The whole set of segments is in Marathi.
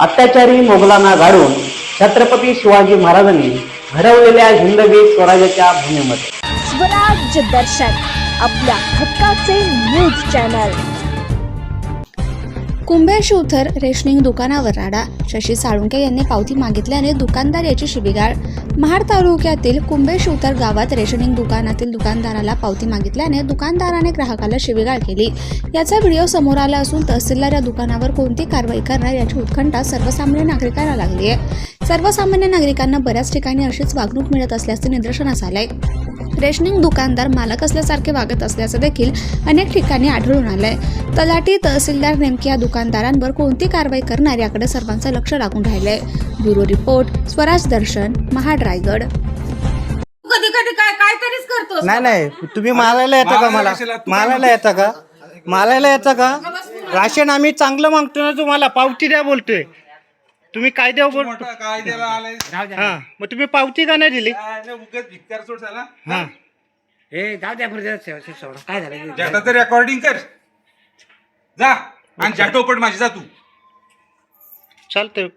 अत्याचारी मोगलांना गाडून छत्रपती शिवाजी महाराजांनी घडवलेल्या हिंदवी स्वराज्याच्या भूमीमध्ये. स्वराज्य दर्शन आपल्या हक्काचे news channel Kumbhe Shivthar rationing दुकानावर राडा. शशी साळुंके यांनी पावती मागितल्याने दुकानदार याची शिबिगाळ महाड तालुक्यातील कुंभे शिवथर गावात रेशनिंग दुकानातील दुकानदाराला पावती मागितल्याने दुकानदाराने ग्राहकाला शिबिगाळ केली. याचा व्हिडिओ समोर आला असून तहसीलदार या दुकानावर कोणती कारवाई करणार याची उत्कंठा सर्वसामान्य नागरिकांना लागली आहे. सर्वसामान्य नागरिकांना बऱ्याच ठिकाणी अशीच वागणूक मिळत असल्याचे निदर्शनास आलंय. रेशनिंग दुकानदार मालक असल्यासारखे वागत असल्याचं देखील अनेक ठिकाणी आढळून आलंय. तलाठी तहसीलदार नेमकी या दुकानदारांवर कोणती कारवाई करणार याकडे सर्वांचं लक्ष लागून राहिलंय. Bureau report Swaraj Darshan Mahad Raigad. कधी कधी काय काय तरीच करतो नाही नाही तुम्ही मारायला येता का मला? मारायला येता का? मारायला येता का? राशन आम्ही चांगलं मागतो ना तुम्हाला पावती द्या बोलतोय. तुम्ही कायद्यावर बोलतो कायद्याला आलाय हा मग तुम्ही पावती का नाही दिली? उगत भिकार सोड झाला. हा. हे जाऊ द्या पुढे सोडा. काय झालं? जाता रेकॉर्डिंग कर. जा आणि जाटोपट माझी जा तू. चालतंय.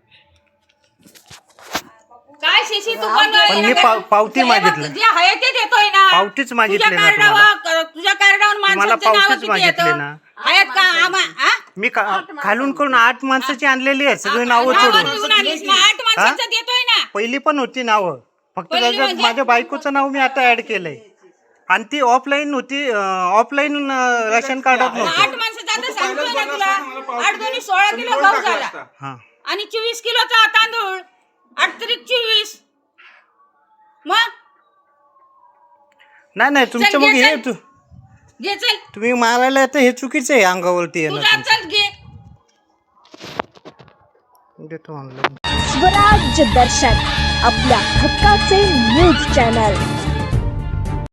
काय शिशी तू पण पण मी पाव- पावती मागितलं. जे आहे ते देतोय ना पावतीच मागितली तुझ्या कार्डावर तुझ्या कार्डावर माणसांची नावं पावतीच किती मागितली येतं ना. आहेत का? आम्हा हा? मी का- खालून करून आठ माणसाची आणलेली आहे सगळी नावं नावं सोडून. लिहून आलीस ना आठ माणसाचं देतोय ना. पहिली पण होती नावं. फक्त पहिली त्याच्यात म्हणजे? माझ्या बायकोचं नाव मी आता ऍड केलंय. आणि ती ऑफलाईन होती ऑफलाईन राशन कार्डात आठ नव्हती माणसाचं आता सांगतोय ना तुला. आठ दोन्ही सोळा किलो गहू झाला. हा. आणि चोवीस किलोचा तांदूळ. आठ तरी चोवीस. मग? नाही नाही तुमचं चल, मग हे चल. तू- घे चल. तुम्ही मारायला येतं हे चुकीचं आहे अंगावरती तू येणं. चल घे. देतो ऑनलाईन स्वराज्य दर्शन आपल्या हक्काचे न्यूज चॅनल